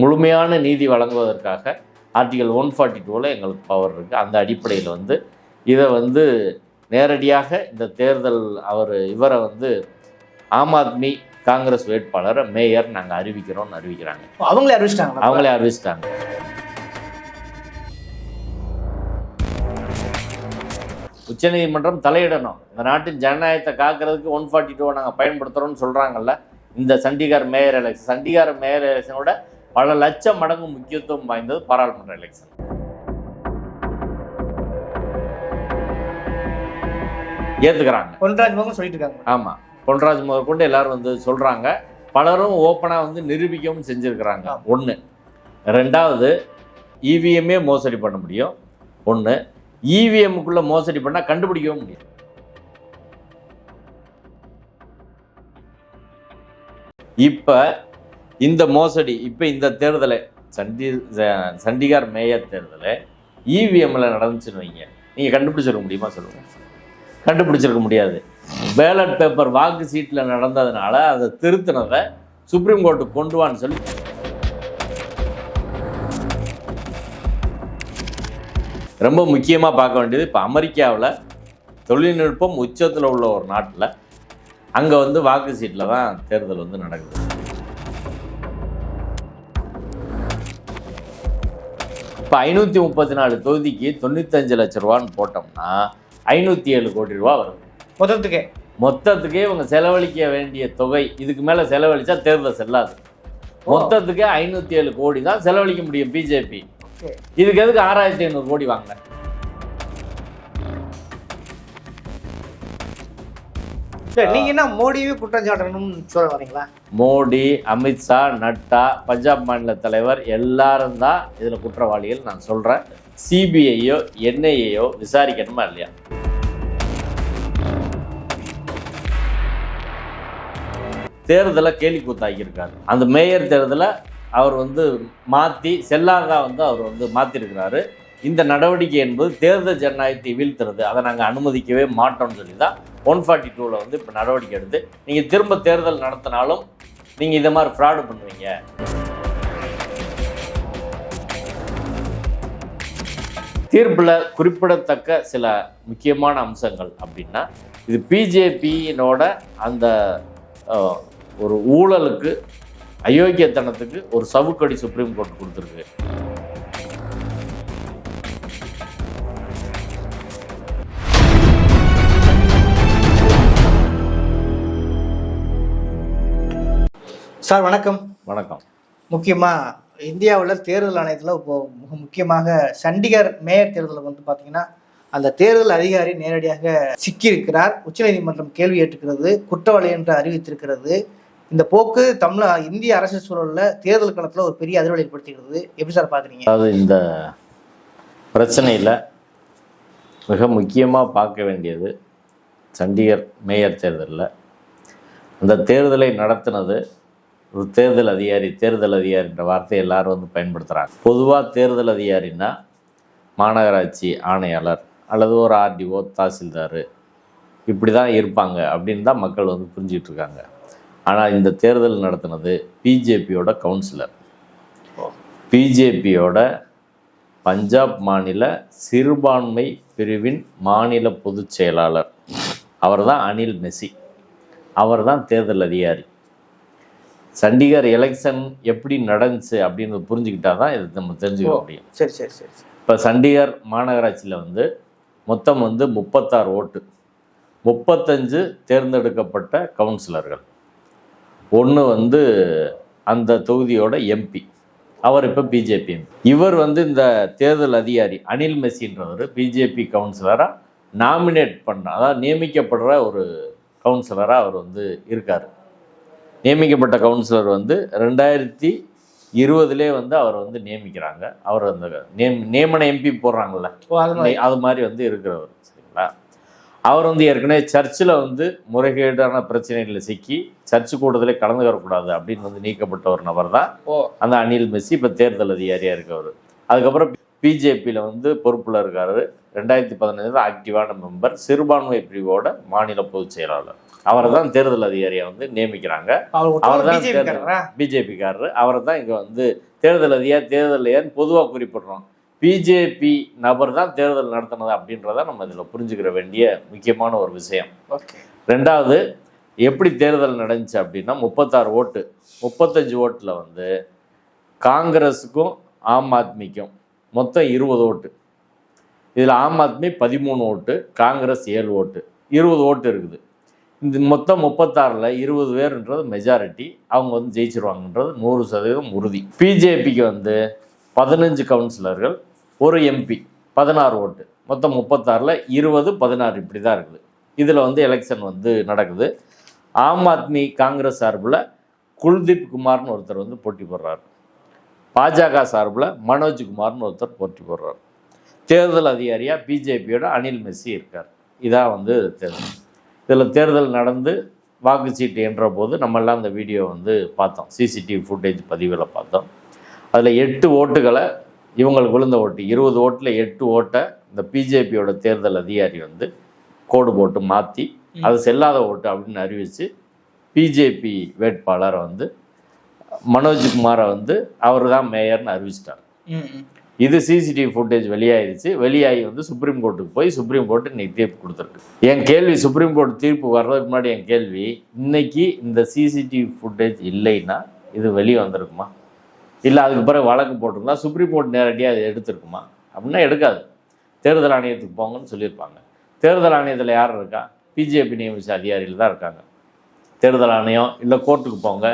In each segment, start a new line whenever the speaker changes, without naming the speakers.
முழுமையான நீதி வழங்குவதற்காக ஆர்டிகல் ஒன் ஃபார்ட்டி டூவில் எங்களுக்கு பவர் இருக்குது அந்த அடிப்படையில் வந்து இதை வந்து நேரடியாக இந்த தேர்தல் அவர் இவரை வந்து ஆம் ஆத்மி காங்கிரஸ் வேட்பாளரை மேயர் நாங்கள் அறிவிக்கிறோம்னு அறிவிக்கிறாங்க.
அவங்களே அறிவிச்சிட்டாங்களா?
அவங்களே அறிவிச்சிட்டாங்க. உச்சநீதிமன்றம் தலையிடணும். இந்த நாட்டின் ஜனநாயகத்தை காக்கிறதுக்கு ஒன் ஃபார்ட்டி டூவை நாங்கள் பயன்படுத்துகிறோம்னு சொல்கிறாங்கல்ல இந்த Chandigarh mayor election Chandigarh mayor எலெக்ஷனோட பல லட்சம் மடங்கு முக்கியத்துவம் வாய்ந்தது பாராளுமன்ற எலெக்ஷன் ஏற்றுக்கிறாங்க
பொன்ராஜ் மோகன் சொல்லிட்டு இருக்காங்க
ஆமாம் பொன்ராஜ் முதற்கொண்டு எல்லாரும் வந்து சொல்கிறாங்க பலரும் ஓப்பனாக வந்து நிரூபிக்கவும் செஞ்சுருக்கிறாங்க. ஒன்று ரெண்டாவது இவிஎம்மே மோசடி பண்ண முடியும். ஒன்று இவிஎம்முக்குள்ளே மோசடி பண்ணால் கண்டுபிடிக்கவும் முடியும் இப்போ இந்த மோசடி இப்போ இந்த தேர்தலை சண்டி ச- சண்டிகார் மேயர் தேர்தலை இவிஎம்மில் நடந்துச்சுன்னு வைங்க. நீங்கள் கண்டுபிடிச்சிருக்க முடியுமா சொல்லுங்கள் கண்டுபிடிச்சிருக்க முடியாது. பேலட் பேப்பர் வாக்கு சீட்டில் நடந்ததுனால அதை திருத்தினதை சுப்ரீம் கோர்ட்டுக்கு கொண்டு வான்னு சொல்லி ரொம்ப முக்கியமாக பார்க்க வேண்டியது இப்போ அமெரிக்காவில் தொழில்நுட்பம் உச்சத்தில் உள்ள ஒரு நாட்டில் அங்கே வந்து வாக்கு சீட்டில் தான் தேர்தல் வந்து நடக்குது. இப்போ ஐநூற்றி முப்பத்தி நாலு தொகுதிக்கு தொண்ணூத்தஞ்சு லட்ச ரூபான்னு போட்டோம்னா ஐநூற்றி ஏழு கோடி ரூபா வருது
மொத்தத்துக்கே.
மொத்தத்துக்கே இவங்க செலவழிக்க வேண்டிய தொகை இதுக்கு மேலே செலவழிச்சா தேர்தல் செல்லாது. மொத்தத்துக்கே ஐநூற்றி ஏழு கோடி தான் செலவழிக்க முடியும் பிஜேபி. இதுக்கு எதுக்கு ஆறாயிரத்தி ஐநூறு கோடி வாங்க
நீங்க என்ன மோடியவே குற்றம் சாட்டணும்னு சொல்ல வரீங்களா?
மோடி அமித்ஷா நட்டா பஞ்சாப் மாநில தலைவர் எல்லாரும் தான் இதில் குற்றவாளிகள் நான் சொல்கிறேன் சிபிஐயோ என்ஐஏயோ விசாரிக்கணுமா இல்லையா? தேர்தலை கேலி கூத்தாக்கியிருக்காரு. அந்த மேயர் தேர்தலை அவர் வந்து மாற்றி செல்லாதா வந்து அவர் வந்து மாற்றிருக்கிறாரு இந்த நடவடிக்கை என்பது தேர்தல் ஜனநாயகத்தை வீழ்த்துறது. அதை நாங்கள் அனுமதிக்கவே மாட்டோம்னு சொல்லி தான் ஒன் ஃபார்ட்டி டூவில் வந்து இப்போ நடவடிக்கை எடுத்து நீங்கள் திரும்ப தேர்தல் நடத்தினாலும் நீங்கள் இதை மாதிரி ஃப்ராடு பண்ணுவீங்க. தீர்ப்பில் குறிப்பிடத்தக்க சில முக்கியமான அம்சங்கள் அப்படின்னா இது பிஜேபியினோட அந்த ஒரு ஊழலுக்கு அயோக்கியத்தனத்துக்கு ஒரு சவுக்கடி சுப்ரீம் கோர்ட் கொடுத்துருக்கு.
சார் வணக்கம்.
வணக்கம்.
முக்கியமா இந்தியாவில் தேர்தல் ஆணையத்தில் இப்போ மிக முக்கியமாக சண்டிகர் மேயர் தேர்தலில் வந்து பார்த்தீங்கன்னா அந்த தேர்தல் அதிகாரி நேரடியாக சிக்கியிருக்கிறார். உச்சநீதிமன்றம் கேள்வி ஏற்றுக்கிறது குற்றவாளி என்று அறிவித்திருக்கிறது. இந்த போக்கு தமிழ் இந்திய அரசியல் சூழல்ல தேர்தல் களத்தில் ஒரு பெரிய அதிர்வலை ஏற்படுத்துகிறது எப்படி சார் பார்க்குறீங்க
அதாவது இந்த பிரச்சனையில் மிக முக்கியமாக பார்க்க வேண்டியது சண்டிகர் மேயர் தேர்தலில். அந்த தேர்தலை நடத்தினது தேர்தல் அதிகாரி தேர்தல் அதிகாரின்ற வார்த்தையை எல்லாரும் வந்து பயன்படுத்துகிறாங்க பொதுவாக தேர்தல் அதிகாரின்னா மாநகராட்சி ஆணையாளர் அல்லது ஒரு ஆர்டிஓ தாசில்தார் இப்படி தான் இருப்பாங்க அப்படின்னு தான் மக்கள் வந்து புரிஞ்சிட்டு இருக்காங்க ஆனால் இந்த தேர்தல் நடத்தினது பிஜேபியோட கவுன்சிலர். பிஜேபியோட பஞ்சாப் மாநில சிறுபான்மை பிரிவின் மாநில பொதுச் செயலாளர். அவர் தான் அனில் மெஸ்ஸி. அவர் தான் தேர்தல் அதிகாரி. சண்டிகர் எலெக்ஷன் எப்படி நடந்துச்சு அப்படின்னு புரிஞ்சுக்கிட்டா தான் இது நம்ம தெரிஞ்சுக்க முடியும்.
சரி சரி சரி சரி.
இப்போ சண்டிகர் மாநகராட்சியில் வந்து மொத்தம் வந்து முப்பத்தாறு ஓட்டு. முப்பத்தஞ்சு தேர்ந்தெடுக்கப்பட்ட கவுன்சிலர்கள். ஒன்று வந்து அந்த தொகுதியோட எம்பி அவர் இப்போ பிஜேபி இவர் வந்து இந்த தேர்தல் அதிகாரி அனில் மெஸ்ஸின்றவர் பிஜேபி கவுன்சிலராக நாமினேட் பண்ண அதாவது நியமிக்கப்படுற ஒரு கவுன்சிலராக அவர் வந்து இருக்கார். நியமிக்கப்பட்ட கவுன்சிலர் வந்து ரெண்டாயிரத்தி இருபதுலே வந்து அவர் வந்து நியமிக்கிறாங்க. அவர் அந்த நேம் நியமன எம்பி போடுறாங்கல்ல.
அது மாதிரி.
வந்து இருக்கிறவர் சரிங்களா? அவர் வந்து ஏற்கனவே சர்ச்சில் வந்து முறைகேடான பிரச்சனைகளில் சிக்கி சர்ச்சு கூட்டத்திலே கலந்து வரக்கூடாது அப்படின்னு வந்து நீக்கப்பட்ட ஒரு நபர் தான் அந்த அனில் மெஸ்ஸி இப்போ தேர்தல் அதிகாரியாக இருக்கவர். அதுக்கப்புறம் பிஜேபியில் வந்து பொறுப்பில் இருக்காரு. ரெண்டாயிரத்தி பதினஞ்சில் ஆக்டிவான மெம்பர் சிறுபான்மை பிரிவோட மாநில பொதுச் செயலாளர். அவரை தான் தேர்தல் அதிகாரியை வந்து நியமிக்கிறாங்க.
அவர் காரரா?
பிஜேபிக்காரரு. அவரை தான் இங்கே வந்து தேர்தல் அதிகாரி தேர்தல் ஏன் பொதுவாக குறிப்பிடுறோம். பிஜேபி நபர் தான் தேர்தல் நடத்தினது அப்படின்றத நம்ம இதில் புரிஞ்சுக்கிற வேண்டிய முக்கியமான ஒரு விஷயம். ரெண்டாவது எப்படி தேர்தல் நடந்துச்சு அப்படின்னா முப்பத்தாறு ஓட்டு முப்பத்தஞ்சு ஓட்டில் வந்து காங்கிரஸுக்கும் ஆம் ஆத்மிக்கும் மொத்தம் இருபது ஓட்டு. இதில் ஆம் ஆத்மி பதிமூணு ஓட்டு காங்கிரஸ் ஏழு ஓட்டு. இருபது ஓட்டு இருக்குது. இந்த மொத்தம் முப்பத்தாறில் இருபது பேருன்றது மெஜாரிட்டி அவங்க வந்து ஜெயிச்சிருவாங்கன்றது நூறு சதவீதம் உறுதி. பிஜேபிக்கு வந்து பதினஞ்சு கவுன்சிலர்கள் ஒரு எம்பி பதினாறு ஓட்டு. மொத்தம் முப்பத்தாறில் இருபது பதினாறு இப்படி தான் இருக்குது. இதில் வந்து எலெக்ஷன் வந்து நடக்குது. ஆம் ஆத்மி காங்கிரஸ் சார்பில் குல்தீப் குமார்னு ஒருத்தர் வந்து போட்டி போடுறார். பாஜக சார்பில் மனோஜ் குமார்னு ஒருத்தர் போட்டி போடுறார். தேர்தல் அதிகாரியாக பிஜேபியோட அனில் மெஸ்ஸி இருக்கார். இதான் வந்து தேர்தல். இதில் தேர்தல் நடந்து வாக்குச்சீட்டு என்ற போது நம்மெல்லாம் அந்த வீடியோ வந்து பார்த்தோம். சிசிடிவி ஃபுட்டேஜ் பதிவில் பார்த்தோம். அதில் எட்டு ஓட்டுகளை இவங்களுக்கு விழுந்த ஓட்டு இருபது ஓட்டில் எட்டு ஓட்டை இந்த பிஜேபியோட தேர்தல் அதிகாரி வந்து கோடு போட்டு மாற்றி அது செல்லாத ஓட்டு அப்படின்னு அறிவித்து பிஜேபி வேட்பாளரை வந்து மனோஜ்குமாரை வந்து அவர் தான் மேயர்னு அறிவிச்சிட்டார். இது சிசிடிவி ஃபுட்டேஜ் வெளியாயிருச்சு. வெளியாகி வந்து சுப்ரீம் கோர்ட்டுக்கு போய் சுப்ரீம் கோர்ட்டு இன்னைக்கு தீர்ப்பு கொடுத்துருக்கு. என் கேள்வி சுப்ரீம் கோர்ட் தீர்ப்பு வர்றதுக்கு முன்னாடி என் கேள்வி இன்னைக்கு இந்த சிசிடிவி ஃபுட்டேஜ் இல்லைன்னா இது வெளியே வந்திருக்குமா? இல்லை அதுக்கு பிறகு வழக்கு போட்டிருந்தா சுப்ரீம் கோர்ட் நேரடியாக அது எடுத்திருக்குமா? அப்படின்னா எடுக்காது. தேர்தல் ஆணையத்துக்கு போங்கன்னு சொல்லியிருப்பாங்க. தேர்தல் ஆணையத்தில் யார் இருக்கா? பிஜேபி நியமித்த அதிகாரிகள் தான் இருக்காங்க. தேர்தல் ஆணையம் இல்லை கோர்ட்டுக்கு போங்க.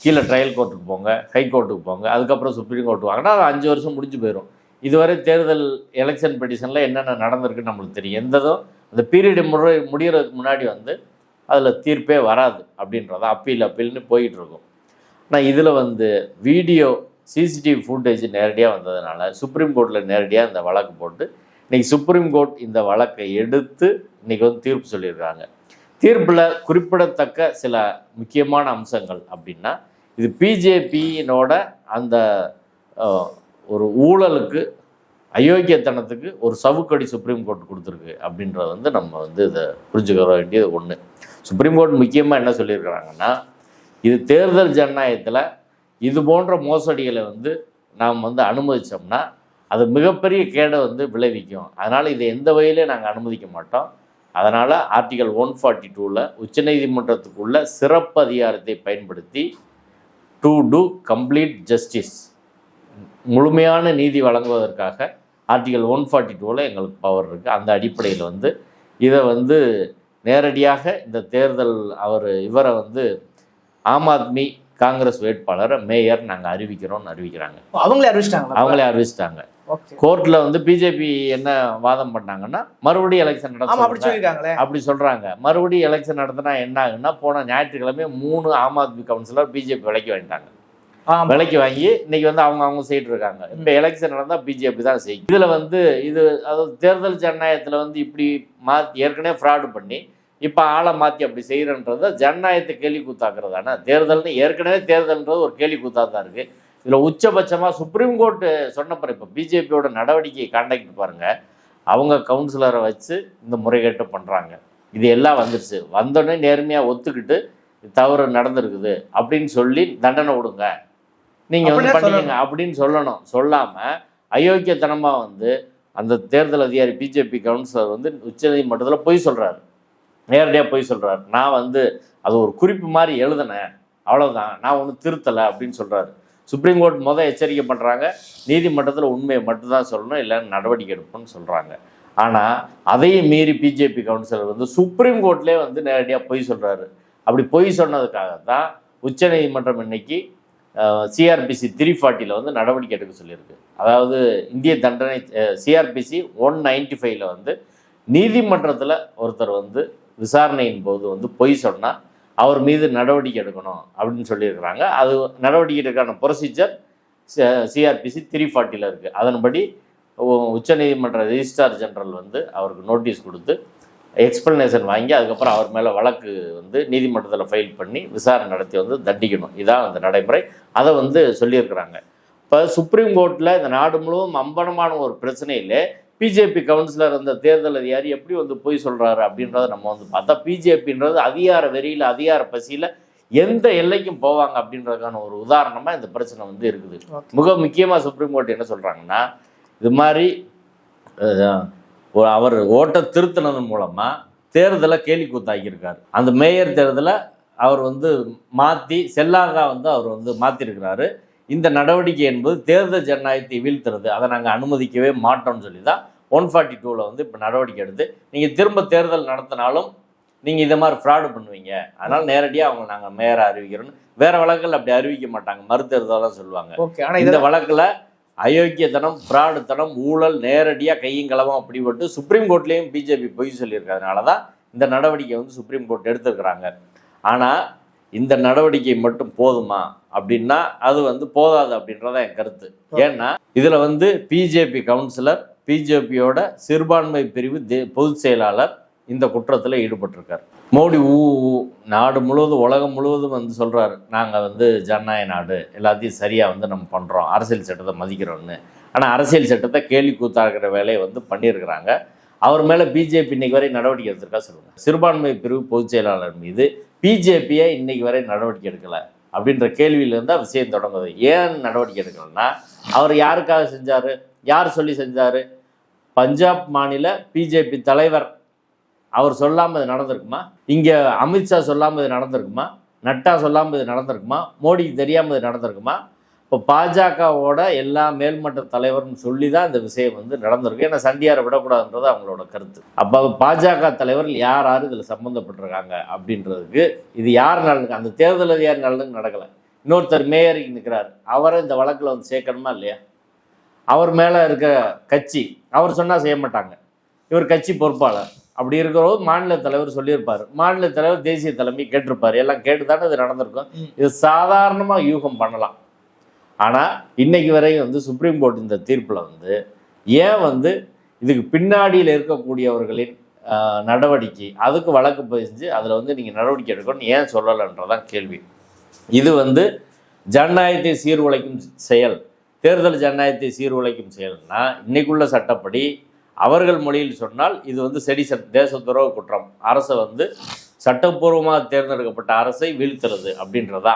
கீழே ட்ரையல் கோர்ட்டுக்கு போங்க ஹை கோர்ட்டுக்கு போங்க அதுக்கப்புறம் சுப்ரீம் கோர்ட் வாங்கினா அது அஞ்சு வருஷம் முடிஞ்சு போயிடும் இதுவரை தேர்தல் எலெக்ஷன் பெட்டிஷனில் என்னென்ன நடந்திருக்குன்னு நம்மளுக்கு தெரியும். எந்ததும் அந்த பீரியடு முறை முடிகிறதுக்கு முன்னாடி வந்து அதில் தீர்ப்பே வராது அப்படின்றத அப்பீல் அப்பீல்னு போயிட்டு இருக்கும். ஆனால் இதில் வந்து வீடியோ சிசிடிவி ஃபுட்டேஜ் நேரடியாக வந்ததுனால சுப்ரீம் கோர்ட்டில் நேரடியாக இந்த வழக்கு போட்டு இன்றைக்கி சுப்ரீம் கோர்ட் இந்த வழக்கை எடுத்து இன்றைக்கி வந்து தீர்ப்பு சொல்லியிருக்காங்க. தீர்ப்பில் குறிப்பிடத்தக்க சில முக்கியமான அம்சங்கள் அப்படின்னா இது பிஜேபியினோட அந்த ஒரு ஊழலுக்கு அயோக்கியத்தனத்துக்கு ஒரு சவுக்கடி சுப்ரீம் கோர்ட் கொடுத்துருக்கு அப்படின்றத வந்து நம்ம வந்து இதை புரிஞ்சுக்க வேண்டியது ஒன்று சுப்ரீம் கோர்ட் முக்கியமாக என்ன சொல்லியிருக்கிறாங்கன்னா இது தேர்தல் ஜனநாயகத்தில் இது போன்ற மோசடிகளை வந்து நாம் வந்து அனுமதித்தோம்னா அது மிகப்பெரிய கேடை வந்து விளைவிக்கும். அதனால் இதை எந்த வகையிலையும் நாங்கள் அனுமதிக்க மாட்டோம். அதனால் ஆர்டிகல் ஒன் ஃபார்ட்டி டூவில் உச்சநீதிமன்றத்துக்குள்ள சிறப்பு அதிகாரத்தை பயன்படுத்தி டு டூ கம்ப்ளீட் ஜஸ்டிஸ் முழுமையான நீதி வழங்குவதற்காக ஆர்டிகல் ஒன் ஃபார்ட்டி டூவில் எங்களுக்கு பவர் இருக்குது அந்த அடிப்படையில் வந்து இதை வந்து நேரடியாக இந்த தேர்தல் அவர் இவரை வந்து ஆம் ஆத்மி காங்கிரஸ் வேட்பாளரை மேயர் நாங்கள் அறிவிக்கிறோம்னு அறிவிக்கிறாங்க.
அவங்களே அறிவிச்சிட்டாங்களா?
அவங்களே அறிவிச்சிட்டாங்க. கோர்ட்ல வந்து பிஜேபி என்ன வாதம் பண்ணாங்கன்னா மறுபடியும் எலெக்ஷன்
ஆமா அப்படி
நடத்த
சொல்லியிருக்காங்களே.
அப்படி சொல்றாங்க. மறுபடியும் எலெக்ஷன் நடத்தினா என்ன ஆகுன்னா போன ஞாயிற்றுக்கிழமை மூணு ஆம் ஆத்மி கவுன்சிலர் பிஜேபி விலைக்கு வாங்கிட்டாங்க விலைக்கு வாங்கி இன்னைக்கு வந்து அவங்க அவங்க சைடு இருக்காங்க. இப்போ எலெக்ஷன் நடந்தா பிஜேபி தான் செய்யும். இதுல வந்து இது அதாவது தேர்தல் ஜனநாயகத்துல வந்து இப்படி மாத்தி ஏற்கனவே ஃப்ராடு பண்ணி இப்போ ஆளை மாற்றி அப்படி செய்கிறன்றது ஜனநாயகத்தை கேள்வி கூத்தாக்குறது ஆனால் தேர்தல்னு ஏற்கனவே தேர்தல்ன்றது ஒரு கேள்வி கூத்தா தான் இருக்குது இதில் உச்சபட்சமாக சுப்ரீம் கோர்ட்டு சொன்னப்பறம் இப்போ பிஜேபியோட நடவடிக்கையை காண்டாக்ட் பாருங்க. அவங்க கவுன்சிலரை வச்சு இந்த முறைகேட்டை பண்ணுறாங்க இது எல்லாம் வந்துருச்சு. வந்தோடனே நேர்மையாக ஒத்துக்கிட்டு தவறு நடந்திருக்குது அப்படின்னு சொல்லி தண்டனை கொடுங்க நீங்கள் வந்து பண்ணீங்க அப்படின்னு சொல்லணும். சொல்லாமல் அயோக்கியத்தனமாக வந்து அந்த தேர்தல் அதிகாரி பிஜேபி கவுன்சிலர் வந்து உச்சநீதிமன்றத்தில் பொய் சொல்கிறாரு நேரடியாக பொய் சொல்கிறாரு நான் வந்து அது ஒரு குறிப்பு மாதிரி எழுதினேன். அவ்வளவுதான். நான் ஒன்றும் திருத்தலை அப்படின்னு சொல்கிறாரு சுப்ரீம் கோர்ட் மொதல் எச்சரிக்கை பண்ணுறாங்க நீதிமன்றத்தில் உண்மையை மட்டும்தான் சொல்லணும் இல்லைன்னு நடவடிக்கை எடுப்போம்னு சொல்கிறாங்க ஆனால் அதையும் மீறி பிஜேபி கவுன்சிலர் வந்து சுப்ரீம் கோர்ட்லேயே வந்து நேரடியாக பொய் சொல்கிறாரு அப்படி பொய் சொன்னதுக்காக தான் உச்சநீதிமன்றம் இன்னைக்கு சிஆர்பிசி த்ரீ ஃபார்ட்டியில் வந்து நடவடிக்கை எடுக்க சொல்லியிருக்கு. அதாவது இந்திய தண்டனை சிஆர்பிசி ஒன் நைன்டி ஃபைவ்ல வந்து நீதிமன்றத்தில் ஒருத்தர் வந்து விசாரணையின் போது வந்து பொய் சொன்னால் அவர் மீது நடவடிக்கை எடுக்கணும் அப்படின்னு சொல்லியிருக்கிறாங்க. அது நடவடிக்கை எடுக்கான ப்ரொசீஜர் சிஆர்பிசி த்ரீ ஃபார்ட்டியில் இருக்குது அதன்படி உச்சநீதிமன்ற ரெஜிஸ்ட்ரார் ஜெனரல் வந்து அவருக்கு நோட்டீஸ் கொடுத்து எக்ஸ்பிளனேஷன் வாங்கி அதுக்கப்புறம் அவர் மேலே வழக்கு வந்து நீதிமன்றத்தில் ஃபைல் பண்ணி விசாரணை நடத்தி வந்து தண்டிக்கணும். இதான் அந்த நடைமுறை. அதை வந்து சொல்லியிருக்கிறாங்க. இப்போ சுப்ரீம் கோர்ட்டில் இந்த நாடு முழுவதும் அம்பனமான ஒரு பிரச்சனையிலே பிஜேபி கவுன்சிலர் அந்த தேர்தல் அதிகாரி எப்படி வந்து பொய் சொல்றாரு அப்படின்றத நம்ம வந்து பார்த்தா பிஜேபின்றது அதிகார வெறியில அதிகார பசியில எந்த எல்லைக்கும் போவாங்க அப்படின்றதுக்கான ஒரு உதாரணமா இந்த பிரச்சனை வந்து இருக்குது. மிக முக்கியமா சுப்ரீம் கோர்ட் என்ன சொல்றாங்கன்னா இது மாதிரி அவர் ஓட்டை திருத்தினதன் மூலமா தேர்தலை கேலி கூத்தாக்கியிருக்காரு. அந்த மேயர் தேர்தலை அவர் வந்து மாற்றி செல்லாகா வந்து அவர் வந்து மாற்றிருக்கிறாரு இந்த நடவடிக்கை என்பது தேர்தல் ஜனநாயகத்தை வீழ்த்துறது. அதை நாங்கள் அனுமதிக்கவே மாட்டோம்னு சொல்லி தான் ஒன் ஃபார்ட்டி டூவில் வந்து இப்போ நடவடிக்கை எடுத்து நீங்கள் திரும்ப தேர்தல் நடத்தினாலும் நீங்கள் இந்த மாதிரி ஃப்ராடு பண்ணுவீங்க. அதனால் நேரடியாக அவங்க நாங்கள் மேயரை அறிவிக்கிறோன்னு வேற வழக்கில் அப்படி அறிவிக்க மாட்டாங்க. மறுதேர்தல் தான் சொல்லுவாங்க.
ஓகே ஆனா
இந்த வழக்குல அயோக்கியத்தனம் ஃப்ராடுத்தனம் ஊழல் நேரடியாக கையும் களவும் அப்படிப்பட்டு சுப்ரீம் கோர்ட்லேயும் பிஜேபி பொய் சொல்லியிருக்கிறதுனால தான் இந்த நடவடிக்கை வந்து சுப்ரீம் கோர்ட் எடுத்திருக்கிறாங்க. ஆனால் இந்த நடவடிக்கை மட்டும் போதுமா அப்படின்னா அது வந்து போதாது அப்படின்றத என் கருத்து. ஏன்னா இதில் வந்து பிஜேபி கவுன்சிலர் பிஜேபியோட சிறுபான்மை பிரிவு தே பொதுச் செயலாளர் இந்த குற்றத்தில் ஈடுபட்டிருக்கார். மோடி ஊ நாடு முழுவதும் உலகம் முழுவதும் வந்து சொல்கிறாரு நாங்கள் வந்து ஜனநாயக நாடு எல்லாத்தையும் சரியாக வந்து நம்ம பண்ணுறோம் அரசியல் சட்டத்தை மதிக்கிறோம்னு. ஆனால் அரசியல் சட்டத்தை கேள்வி கூத்தாக்குற வேலையை வந்து பண்ணியிருக்கிறாங்க. அவர் மேலே பிஜேபி இன்னைக்கு வரை நடவடிக்கை எடுத்திருக்கா சொல்லுங்கள் சிறுபான்மை பிரிவு பொதுச் செயலாளர் மீது பிஜேபியை இன்னைக்கு வரை நடவடிக்கை எடுக்கலை அப்படின்ற கேள்வியிலேருந்து விஷயம் தொடங்குது. ஏன் நடவடிக்கை எடுக்கலைன்னா அவர் யாருக்காக செஞ்சார்? யார் சொல்லி செஞ்சார்? பஞ்சாப் மாநில பிஜேபி தலைவர். அவர் சொல்லாமல் இது நடந்திருக்குமா? இங்கே அமித்ஷா சொல்லாமல் இது நடந்திருக்குமா? நட்டா சொல்லாமல் இது நடந்திருக்குமா? மோடிக்கு தெரியாமல் இது நடந்திருக்குமா? இப்போ பாஜகவோட எல்லா மேல்மட்ட தலைவரும் சொல்லி தான் இந்த விஷயம் வந்து நடந்திருக்கு. ஏன்னா சண்டியாரை விடக்கூடாதுன்றது அவங்களோட கருத்து. அப்போ பாஜக தலைவர்கள் யார் யார் இதில் சம்மந்தப்பட்டிருக்காங்க அப்படின்றதுக்கு இது யார் நலனுக்கு அந்த தேர்தல் அதிகாரி நலனுக்கு நடக்கலை. இன்னொருத்தர் மேயருக்கு நிற்கிறார் அவரை இந்த வழக்கில் வந்து சேர்க்கணுமா இல்லையா? அவர் மேலே இருக்க கட்சி அவர் சொன்னால் செய்ய மாட்டாங்க. இவர் கட்சி பொறுப்பாளர். அப்படி இருக்கிறவர் மாநில தலைவர் சொல்லியிருப்பார். மாநில தலைவர் தேசிய தலைமை கேட்டிருப்பார். எல்லாம் கேட்டு தானே இது நடந்திருக்கும். இது சாதாரணமாக யூகம் பண்ணலாம். ஆனால் இன்னைக்கு வரையும் வந்து சுப்ரீம் கோர்ட் இந்த தீர்ப்பில் வந்து ஏன் வந்து இதுக்கு பின்னாடியில் இருக்கக்கூடியவர்களின் நடவடிக்கை அதுக்கு வழக்கு பதிஞ்சு அதில் வந்து நீங்கள் நடவடிக்கை எடுக்கணும்னு ஏன் சொல்லலைன்றதான் கேள்வி. இது வந்து ஜனநாயகத்தை சீர்குலைக்கும் செயல். தேர்தல் ஜனநாயகத்தை சீர்குலைக்கும் செயல்னா இன்னைக்குள்ள சட்டப்படி அவர்கள் மொழியில் சொன்னால் இது வந்து செடிசன் தேச துரோக குற்றம். அரசை வந்து சட்டப்பூர்வமாக தேர்ந்தெடுக்கப்பட்ட அரசை வீழ்த்துறது அப்படின்றதா.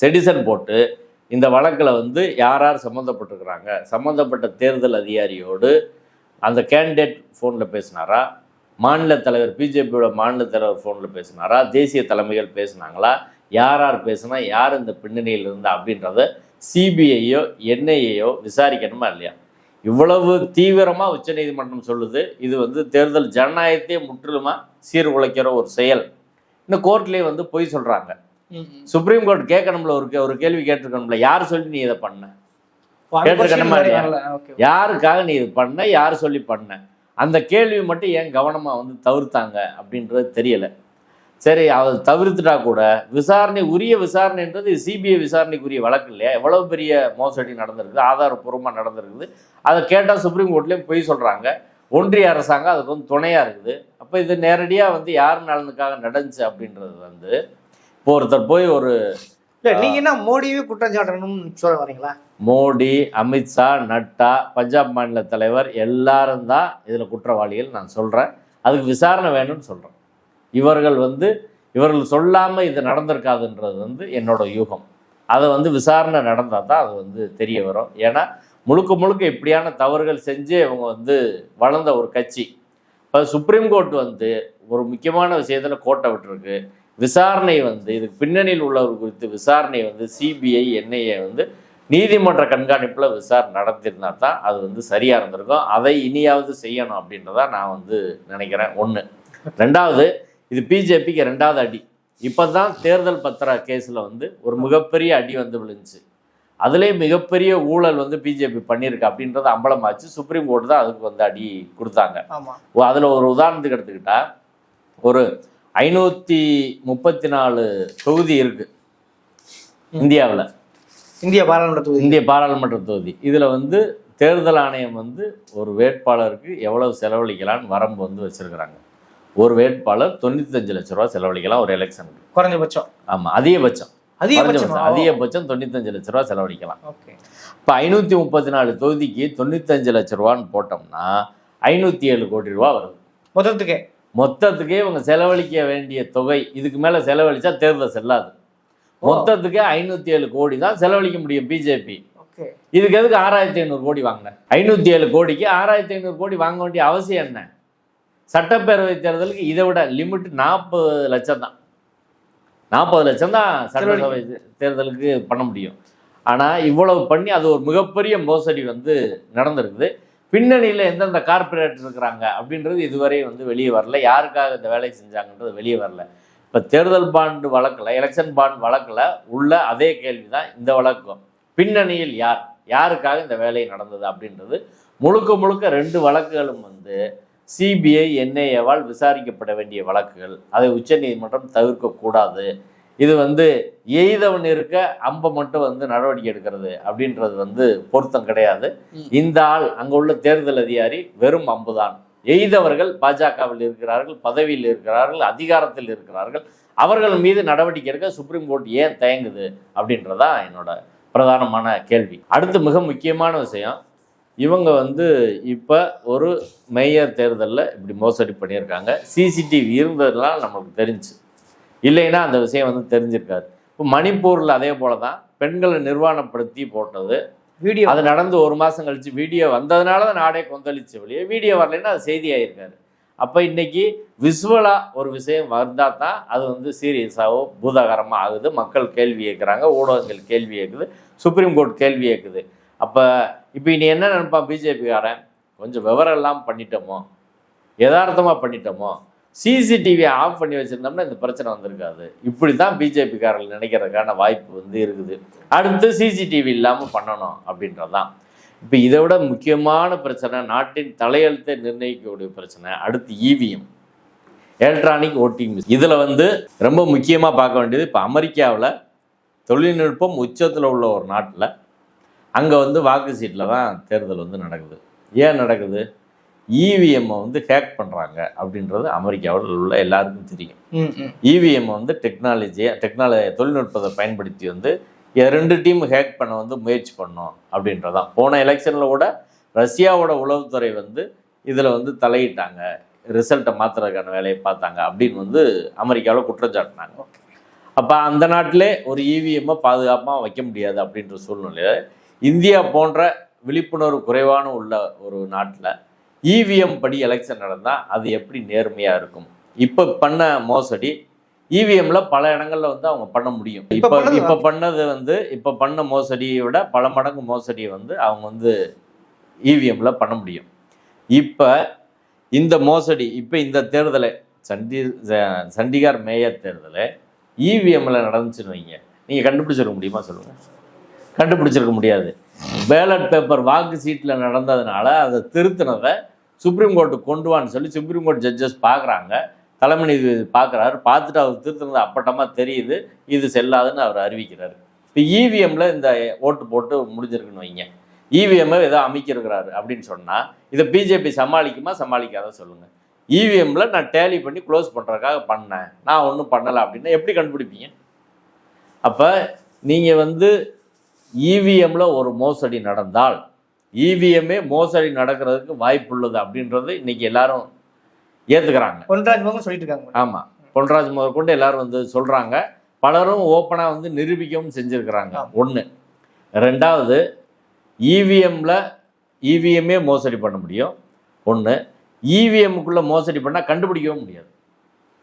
செடிசன் போட்டு இந்த வழக்கில் வந்து யார் யார் சம்மந்தப்பட்டிருக்கிறாங்க? சம்மந்தப்பட்ட தேர்தல் அதிகாரியோடு அந்த கேண்டிடேட் ஃபோனில் பேசினாரா? மாநில தலைவர் பிஜேபியோட மாநில தலைவர் ஃபோனில் பேசினாரா? தேசிய தலைமைகள் பேசினாங்களா? யார் யார் பேசுனா யார் இந்த பின்னணியில் இருந்தா அப்படின்றத சிபிஐயோ என்ஐஏயோ விசாரிக்கணுமா இல்லையா? இவ்வளவு தீவிரமாக உச்சநீதிமன்றம் சொல்லுது. இது வந்து தேர்தல் ஜனநாயகத்தையே முற்றிலுமாக சீர்குலைக்கிற ஒரு செயல். இந்த கோர்ட்லேயே வந்து பொய் சொல்கிறாங்க. சுப்ரீம் கோர்ட் கேட்கணும்ல ஒரு ஒரு கேள்வி கேட்டிருக்கணும்ல யார் சொல்லி நீ இதை பண்ண? கேட்டிருக்கணுமா இல்லையா? யாருக்காக நீ இது பண்ண? யார் சொல்லி பண்ண? அந்த கேள்வி மட்டும் ஏன் கவனமாக வந்து தவிர்த்தாங்க அப்படின்றது தெரியல. சரி அதை தவிர்த்துட்டா கூட விசாரணை உரிய விசாரணைன்றது சிபிஐ விசாரணைக்குரிய வழக்கு இல்லையா? எவ்வளவு பெரிய மோசடி நடந்திருக்குது ஆதாரப்பூர்வமாக நடந்திருக்குது. அதை கேட்டால் சுப்ரீம் கோர்ட்லேயும் பொய் சொல்கிறாங்க ஒன்றிய அரசாங்கம் அதுக்கு வந்து துணையாக இருக்குது. அப்போ இது நேரடியாக வந்து யார் நலனுக்காக நடந்துச்சு அப்படின்றது வந்து இப்போ ஒருத்தர் போய் ஒரு
இல்ல நீங்க என்ன மோடியவே குற்றம் சாட்டணும்னு சொல்ல வரீங்களா?
மோடி அமித்ஷா நட்டா பஞ்சாப் மாநில தலைவர் எல்லாரும் தான் இதில் குற்றவாளிகள் நான் சொல்கிறேன் அதுக்கு விசாரணை வேணும்னு சொல்கிறேன் இவர்கள் வந்து இவர்கள் சொல்லாமல் இது நடந்திருக்காதுன்றது வந்து என்னோட யூகம். அதை வந்து விசாரணை நடந்தால் தான் அது வந்து தெரிய வரும். ஏன்னா முழுக்க முழுக்க இப்படியான தவறுகள் செஞ்சு இவங்க வந்து வளர்ந்த ஒரு கட்சி. இப்போ சுப்ரீம் கோர்ட் வந்து ஒரு முக்கியமான விஷயத்தில் கோட்டை விட்டுருக்கு. விசாரணை வந்து இதுக்கு பின்னணியில் உள்ளவர் குறித்து விசாரணை வந்து சிபிஐ என்ஐஏ வந்து நீதிமன்ற கண்காணிப்பில் விசாரணை நடத்திருந்தா தான் அது வந்து சரியாக இருந்திருக்கும். அதை இனியாவது செய்யணும் அப்படின்றதான் நான் வந்து நினைக்கிறேன். ஒன்று ரெண்டாவது இது பிஜேபிக்கு ரெண்டாவது அடி. இப்போ தான் தேர்தல் பத்திர கேஸில் வந்து ஒரு மிகப்பெரிய அடி வந்து விழுந்துச்சு. அதுலேயே மிகப்பெரிய ஊழல் வந்து பிஜேபி பண்ணியிருக்கு அப்படின்றது அம்பலமாச்சு. சுப்ரீம் கோர்ட் தான் அதுக்கு வந்து அடி கொடுத்தாங்க. அதில் ஒரு உதாரணத்துக்கு எடுத்துக்கிட்டா ஒரு ஐநூற்றி முப்பத்தி நாலு தொகுதி இருக்கு. இந்தியாவில்.
இந்திய பாராளுமன்ற தொகுதி.
இந்திய பாராளுமன்ற தொகுதி. இதில் வந்து தேர்தல் ஆணையம் வந்து ஒரு வேட்பாளருக்கு எவ்வளவு செலவழிக்கலாம்னு வரம்பு வந்து வச்சிருக்கிறாங்க. ஒரு வேட்பாளர் தொண்ணூத்தஞ்சு லட்ச ரூபா செலவழிக்கலாம் ஒரு எலெக்ஷனுக்கு
குறைஞ்சபட்சம்.
ஆமாம் அதிகபட்சம்.
அதிகபட்சமா?
அதிகபட்சம் தொண்ணூத்தஞ்சு லட்ச ரூபா செலவழிக்கலாம். இப்போ ஐநூற்றி முப்பத்தி நாலு தொகுதிக்கு தொண்ணூத்தஞ்சு லட்ச ரூபான்னு போட்டோம்னா ஐநூற்றி ஏழு கோடி ரூபா வருது
மொத்தத்துக்கே?
மொத்தத்துக்கே இவங்க செலவழிக்க வேண்டிய தொகை இதுக்கு மேலே செலவழிச்சா தேர்தல் செல்லாது. மொத்தத்துக்கே ஐநூற்றி ஏழு கோடி தான் செலவழிக்க முடியும் பிஜேபி. இதுக்கு எதுக்கு ஆறாயிரத்தி ஐநூறு கோடி வாங்கினேன் ஐநூற்றி ஏழு கோடிக்கு ஆறாயிரத்தி ஐநூறு கோடி வாங்க வேண்டிய அவசியம் என்ன? சட்டப்பேரவை தேர்தலுக்கு இதை விட லிமிட் நாற்பது லட்சம் தான். நாற்பது லட்சம் தான் சட்டசபை தேர்தலுக்கு பண்ண முடியும். ஆனால் இவ்வளவு பண்ணி அது ஒரு மிகப்பெரிய மோசடி வந்து நடந்திருக்குது. பின்னணியில் எந்தெந்த கார்ப்பரேட் இருக்கிறாங்க அப்படின்றது இதுவரை வந்து வெளியே வரல. யாருக்காக இந்த வேலையை செஞ்சாங்கன்றது வெளியே வரல. இப்போ தேர்தல் பாண்டு வழக்கில் எலெக்ஷன் பாண்ட் வழக்கில் உள்ள அதே கேள்வி தான் இந்த வழக்கும். பின்னணியில் யார்? யாருக்காக இந்த வேலை நடந்தது அப்படின்றது முழுக்க முழுக்க ரெண்டு வழக்குகளும் வந்து சிபிஐ என்ஐஏவால் விசாரிக்கப்பட வேண்டிய வழக்குகள். அதை உச்சநீதிமன்றம் தவிர்க்கக்கூடாது. இது வந்து எய்தவன் இருக்க அம்பை மட்டும் வந்து நடவடிக்கை எடுக்கிறது அப்படின்றது வந்து பொருத்தம் கிடையாது. இந்த ஆள் அங்க உள்ள தேர்தல் அதிகாரி வெறும் அம்புதான். எய்தவர்கள் பாஜகவில் இருக்கிறார்கள் பதவியில் இருக்கிறார்கள் அதிகாரத்தில் இருக்கிறார்கள். அவர்கள் மீது நடவடிக்கை எடுக்க சுப்ரீம் கோர்ட் ஏன் தயங்குது அப்படின்றதா என்னோட பிரதானமான கேள்வி. அடுத்து மிக முக்கியமான விஷயம் இவங்க வந்து இப்போ ஒரு மேயர் தேர்தலில் இப்படி மோசடி பண்ணியிருக்காங்க. சிசிடிவி இருந்ததுலாம் நமக்கு தெரிஞ்சு. இல்லைன்னா அந்த விஷயம் வந்து தெரிஞ்சிருக்காது. இப்போ மணிப்பூரில் அதே போல தான் பெண்களை நிர்வாணப்படுத்தி போட்டது.
வீடியோ.
அது நடந்து ஒரு மாதம் கழிச்சு வீடியோ வந்ததுனால தான் நாடே கொந்தளிச்சு வெளியே. வீடியோ வரலைன்னா அது செய்தி ஆயிருக்காரு அப்போ இன்னைக்கு விசுவலாக ஒரு விஷயம் வந்தால் தான் அது வந்து சீரியஸாகவோ பூதாகரமாக ஆகுது. மக்கள் கேள்வி கேட்குறாங்க ஊடகங்கள் கேள்வி கேட்குது சுப்ரீம் கோர்ட் கேள்வி கேட்குது அப்போ இப்போ நீ என்ன நினைப்பான் பிஜேபிக்காரன்? கொஞ்சம் விவரம் எல்லாம் பண்ணிட்டோமோ? யதார்த்தமாக பண்ணிட்டோமோ சிசிடிவியை ஆஃப் பண்ணி வச்சுருந்தோம்னா இந்த பிரச்சனை வந்திருக்காது. இப்படி தான் பிஜேபிக்காரர்கள் நினைக்கிறதுக்கான வாய்ப்பு வந்து இருக்குது. அடுத்து சிசிடிவி இல்லாமல் பண்ணணும் அப்படின்றது தான் இப்போ இதை விட முக்கியமான பிரச்சனை நாட்டின் தலையெழுத்தை நிர்ணயிக்கக்கூடிய பிரச்சனை அடுத்து இவிஎம் எலக்ட்ரானிக் ஓட்டிங் இதில் வந்து ரொம்ப முக்கியமாக பார்க்க வேண்டியது இப்போ அமெரிக்காவில் தொழில்நுட்பம் உச்சத்தில் உள்ள ஒரு நாட்டில் அங்கே வந்து வாக்கு சீட்டில் தான் தேர்தல் வந்து நடக்குது. ஏன் நடக்குது? இவிஎம்மை வந்து ஹேக் பண்ணுறாங்க அப்படின்றது அமெரிக்காவில் உள்ள எல்லாருக்கும் தெரியும்.
ம் ம்.
இவிஎம் வந்து டெக்னாலஜியை டெக்னாலஜி தொழில்நுட்பத்தை பயன்படுத்தி வந்து ரெண்டு டீம் ஹேக் பண்ண வந்து முயற்சி பண்ணோம் அப்படின்றதான். போன எலெக்ஷனில் கூட ரஷ்யாவோட உளவுத்துறை வந்து இதில் வந்து தலையிட்டாங்க. ரிசல்ட்டை மாற்றுறதுக்கான வேலையை பார்த்தாங்க அப்படின்னு வந்து அமெரிக்காவில் குற்றம் சாட்டினாங்க அப்போ அந்த நாட்டிலே ஒரு இவிஎம்மை பாதுகாப்பாக வைக்க முடியாது அப்படின்ற சூழ்நிலையில் இந்தியா போன்ற விழிப்புணர்வு குறைவான உள்ள ஒரு நாட்டில் இவிஎம் படி எலெக்ஷன் நடந்தால் அது எப்படி நேர்மையாக இருக்கும்? இப்போ பண்ண மோசடி இவிஎம்ல பல இடங்கள்ல வந்து அவங்க பண்ண முடியும்.
இப்ப
இப்போ
பண்ணது
வந்து இப்போ பண்ண மோசடியை விட பல மடங்கு மோசடியை வந்து அவங்க வந்து இவிஎம்ல பண்ண முடியும். இப்போ இந்த மோசடி இப்போ இந்த தேர்தலை சண்டி சண்டிகார் மேயர் தேர்தலை இவிஎம்ல நடந்துச்சுன்னு வைங்க. நீங்கள் கண்டுபிடிச்சிருக்க முடியுமா சொல்லுங்க? கண்டுபிடிச்சிருக்க முடியாது. பேலட் பேப்பர் வாக்கு சீட்டில் நடந்ததுனால அதை திருத்தினதை சுப்ரீம் கோர்ட்டுக்கு கொண்டு வான்னு சொல்லி சுப்ரீம் கோர்ட் ஜட்ஜஸ் பார்க்குறாங்க தலைமை நீதிபதி பார்க்குறாரு பார்த்துட்டு அவர் திருத்தினது அப்பட்டமாக தெரியுது. இது செல்லாதுன்னு அவர் அறிவிக்கிறார். இப்போ இவிஎம்மில் இந்த ஓட்டு போட்டு முடிஞ்சிருக்குன்னு வைங்க. இவிஎம்மை ஏதோ அமைக்கிருக்கிறாரு அப்படின்னு சொன்னால் இதை பிஜேபி சமாளிக்குமா? சமாளிக்காத சொல்லுங்கள் இவிஎம்மில் நான் டேலி பண்ணி க்ளோஸ் பண்ணுறதுக்காக பண்ணேன். நான் ஒன்றும் பண்ணலை அப்படின்னா எப்படி கண்டுபிடிப்பீங்க? அப்போ நீங்கள் வந்து இவிஎம்ல ஒரு மோசடி நடந்தால் இவிஎம்மே மோசடி நடக்கிறதுக்கு வாய்ப்பு உள்ளது அப்படின்றது இன்னைக்கு எல்லாரும் ஏற்றுக்கிறாங்க
பொன்ராஜ் மோகன் சொல்லிட்டு இருக்காங்க
ஆமாம் பொன்ராஜ் முதற்கொண்டு எல்லாரும் வந்து சொல்கிறாங்க பலரும் ஓப்பனாக வந்து நிரூபிக்கவும் செஞ்சுருக்கிறாங்க. ஒன்று ரெண்டாவது இவிஎம்ல இவிஎம்மே மோசடி பண்ண முடியும். ஒன்று இவிஎம்முக்குள்ளே மோசடி பண்ணால் கண்டுபிடிக்கவும் முடியாது.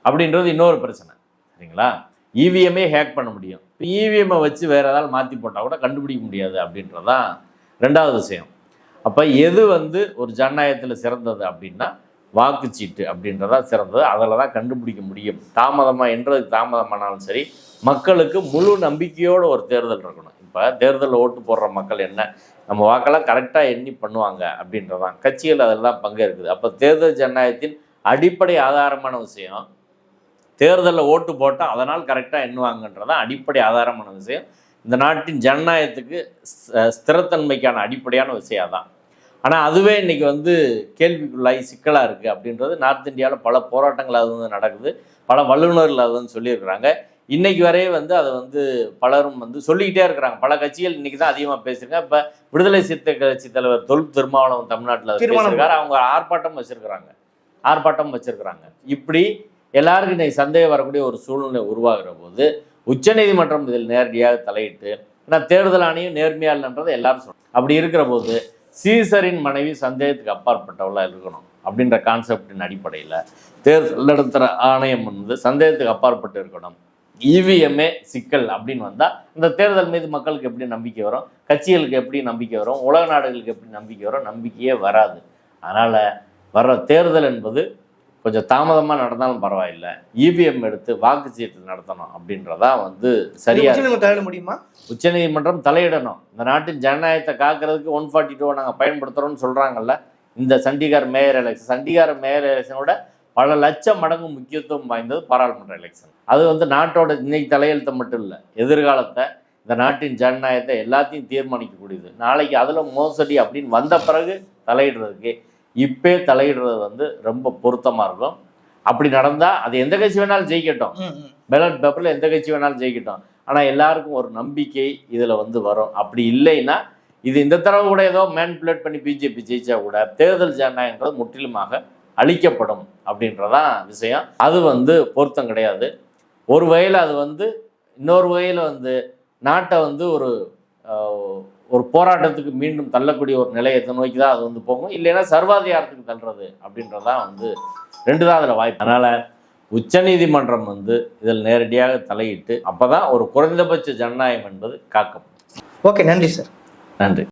அப்படின்றது இன்னொரு பிரச்சனை. சரிங்களா? இவிஎம்மே ஹேக் பண்ண முடியும். இப்போ இவிஎம்மை வச்சு வேறு ஏதாவது மாற்றி போட்டால் கூட கண்டுபிடிக்க முடியாது அப்படின்றதான் ரெண்டாவது விஷயம். அப்போ எது வந்து ஒரு ஜனநாயகத்தில் சிறந்தது அப்படின்னா வாக்குச்சீட்டு அப்படின்றதா சிறந்தது. அதில் தான் கண்டுபிடிக்க முடியும். தாமதமாக என்றதுக்கு தாமதமானாலும் சரி மக்களுக்கு முழு நம்பிக்கையோடு ஒரு தேர்தல் இருக்கணும். இப்போ தேர்தலில் ஓட்டு போடுற மக்கள் என்ன? நம்ம வாக்கெல்லாம் கரெக்டாக எண்ணி பண்ணுவாங்க அப்படின்றதான். கட்சிகள் அதெல்லாம் பங்கேற்குது. அப்போ தேர்தல் ஜனநாயகத்தின் அடிப்படை ஆதாரமான விஷயம் தேர்தலில் ஓட்டு போட்டால் அதனால் கரெக்டாக எண்ணுவாங்கன்றதான் அடிப்படை ஆதாரமான விஷயம் இந்த நாட்டின் ஜனநாயகத்துக்கு ஸ்த- ஸ்திரத்தன்மைக்கான அடிப்படையான விஷயம் தான் ஆனால் அதுவே இன்னைக்கு வந்து கேள்விக்குள்ளாகி சிக்கலாக இருக்குது அப்படின்றது நார்த் இந்தியாவில் பல போராட்டங்கள் அது வந்து நடக்குது. பல வல்லுநர்கள் அது வந்து சொல்லியிருக்கிறாங்க. இன்னைக்கு வரையே வந்து அதை வந்து பலரும் வந்து சொல்லிக்கிட்டே இருக்கிறாங்க. பல கட்சிகள் இன்னைக்கு தான் அதிகமாக பேசுறாங்க இப்போ விடுதலை சிறுத்தை கட்சி தலைவர் தொல் திருமாவளவன் தமிழ்நாட்டில். பேசியிருக்காரு. அவங்க ஆர்ப்பாட்டம் வச்சிருக்கிறாங்க. ஆர்ப்பாட்டம் வச்சிருக்கிறாங்க. இப்படி எல்லாருக்கும் இன்னைக்கு சந்தேகம் வரக்கூடிய ஒரு சூழ்நிலை உருவாகிற போது உச்சநீதிமன்றம் இதில் நேரடியாக தலையிட்டு ஏன்னா தேர்தல் ஆணையம் நேர்மையாக இல்லைன்றதை எல்லாரும் சொல்றாங்க அப்படி இருக்கிற போது சீசரின் மனைவி சந்தேகத்துக்கு அப்பாற்பட்டவளாக இருக்கணும் அப்படின்ற கான்செப்டின் அடிப்படையில் தேர்தல் நடத்துகிற ஆணையம் வந்து சந்தேகத்துக்கு அப்பாற்பட்டு இருக்கணும். இவிஎம்ஏ சிக்கல் அப்படின்னு வந்தால் இந்த தேர்தல் மீது மக்களுக்கு எப்படி நம்பிக்கை வரும் கட்சிகளுக்கு எப்படி நம்பிக்கை வரும் உலக நாடுகளுக்கு எப்படி நம்பிக்கை வரும் நம்பிக்கையே வராது. அதனால் வர்ற தேர்தல் என்பது கொஞ்சம் தாமதமாக நடந்தாலும் பரவாயில்லை. இவிஎம் எடுத்து வாக்குச்சீட்டு நடத்தணும் அப்படின்றதா வந்து சரியா
உச்சநீதிமன்றம் தலையிட முடியுமா?
உச்சநீதிமன்றம் தலையிடணும் இந்த நாட்டின் ஜனநாயகத்தை காக்கிறதுக்கு ஒன் ஃபார்ட்டி டூ நாங்கள் பயன்படுத்துகிறோம்னு சொல்கிறாங்கல்ல இந்த Chandigarh mayor election Chandigarh mayor எலெக்ஷனோட பல லட்சம் மடங்கு முக்கியத்துவம் வாய்ந்தது பாராளுமன்ற எலெக்ஷன் அது வந்து நாட்டோட இன்னைக்கு தலையெழுத்தை மட்டும் இல்லை எதிர்காலத்தை இந்த நாட்டின் ஜனநாயகத்தை எல்லாத்தையும் தீர்மானிக்கக்கூடியது. நாளைக்கு அதில் மோசடி அப்படின்னு வந்த பிறகு தலையிடுறதுக்கு இப்போ தலையிடுறது வந்து ரொம்ப பொருத்தமாக இருக்கும். அப்படி நடந்தால் அது எந்த கட்சி வேணாலும் ஜெயிக்கட்டும். பேலட் பேப்பரில் எந்த கட்சி வேணாலும் ஜெயிக்கட்டும். ஆனால் எல்லாருக்கும் ஒரு நம்பிக்கை இதில் வந்து வரும். அப்படி இல்லைன்னா இது இந்த தடவை கூட ஏதோ மேன்புலேட் பண்ணி பிஜேபி ஜெயிச்சா கூட தேர்தல் ஜனநாயகன்றது முற்றிலுமாக அழிக்கப்படும் அப்படின்றதான் விஷயம். அது வந்து பொருத்தம் கிடையாது. ஒரு வகையில் அது வந்து இன்னொரு வகையில் வந்து நாட்டை வந்து ஒரு ஒரு போராட்டத்துக்கு மீண்டும் தள்ளக்கூடிய ஒரு நிலையத்தை நோக்கி தான் அது வந்து போகும். இல்லைன்னா சர்வாதிகாரத்துக்கு தள்ளுறது அப்படின்றதான் வந்து ரெண்டு தான் அதில் வாய்ப்பு. அதனால் உச்சநீதிமன்றம் வந்து இதில் நேரடியாக தலையிட்டு அப்போ தான் ஒரு குறைந்தபட்ச ஜனநாயகம் என்பது காக்கப்படும்.
ஓகே நன்றி சார்.
நன்றி.